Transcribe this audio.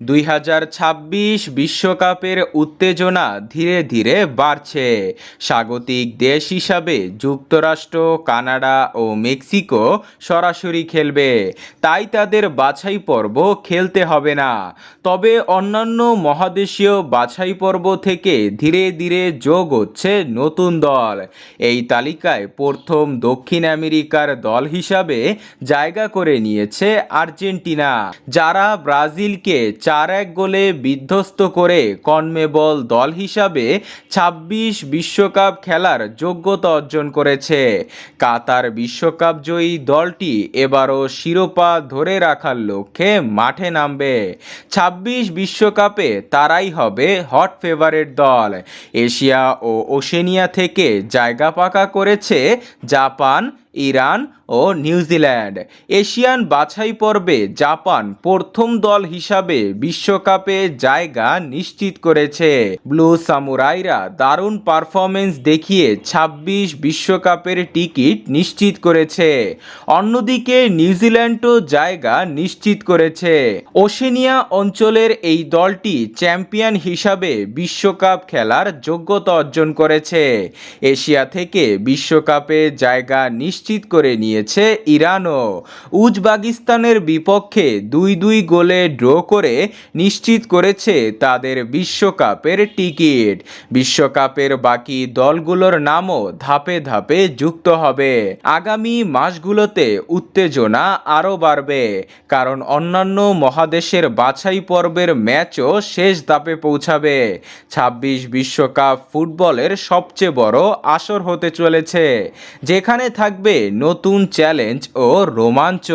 দুই হাজার ছাব্বিশ বিশ্বকাপের উত্তেজনা ধীরে ধীরে বাড়ছে। স্বাগতিক দেশ হিসাবে যুক্তরাষ্ট্র, কানাডা ও মেক্সিকো সরাসরি খেলবে। তাই তাদের বাছাই পর্ব খেলতে হবে না। তবে অন্যান্য মহাদেশীয় বাছাই পর্ব থেকে ধীরে ধীরে যোগ হচ্ছে নতুন দল। এই তালিকায় প্রথম দক্ষিণ আমেরিকার দল হিসাবে জায়গা করে নিয়েছে আর্জেন্টিনা, যারা ব্রাজিলকে চার এক গোলে বিধ্বস্ত করে কনমেবল দল হিসাবে ছাব্বিশ বিশ্বকাপ খেলার যোগ্যতা অর্জন করেছে। কাতার বিশ্বকাপ জয়ী দলটি এবারও শিরোপা ধরে রাখার লক্ষ্যে মাঠে নামবে। ছাব্বিশ বিশ্বকাপে তারাই হবে হট ফেভারেট দল। এশিয়া ও ওশেনিয়া থেকে জায়গা পাকা করেছে জাপান ইরান ও নিউজিল্যান্ড এশিয়ান বাছাই পর্বে জাপান প্রথম দল হিসাবে বিশ্বকাপে জায়গা নিশ্চিত করেছে। ব্লু সামুরাইরা দারুণ পারফরমেন্স দেখিয়ে ২৬ বিশ্বকাপের টিকিট নিশ্চিত করেছে। অন্যদিকে নিউজিল্যান্ডও জায়গা নিশ্চিত করেছে। ওশেনিয়া অঞ্চলের এই দলটি চ্যাম্পিয়ন হিসাবে বিশ্বকাপ খেলার যোগ্যতা অর্জন করেছে। এশিয়া থেকে বিশ্বকাপে জায়গা নিশ্চিত করে নিয়েছে ইরানও। উজবেকিস্তানের বিপক্ষে দুই দুই গোলে ড্র করে নিশ্চিত করেছে তাদের বিশ্বকাপের টিকিট। বিশ্বকাপের বাকি দলগুলোর নামও ধাপে ধাপে যুক্ত হবে। আগামী মাসগুলোতে উত্তেজনা আরও বাড়বে, কারণ অন্যান্য মহাদেশের বাছাই পর্বের ম্যাচও শেষ ধাপে পৌঁছাবে। ছাব্বিশ বিশ্বকাপ ফুটবলের সবচেয়ে বড় আসর হতে চলেছে, যেখানে থাকবে নতুন চ্যালেঞ্জ ও রোমাঞ্চ।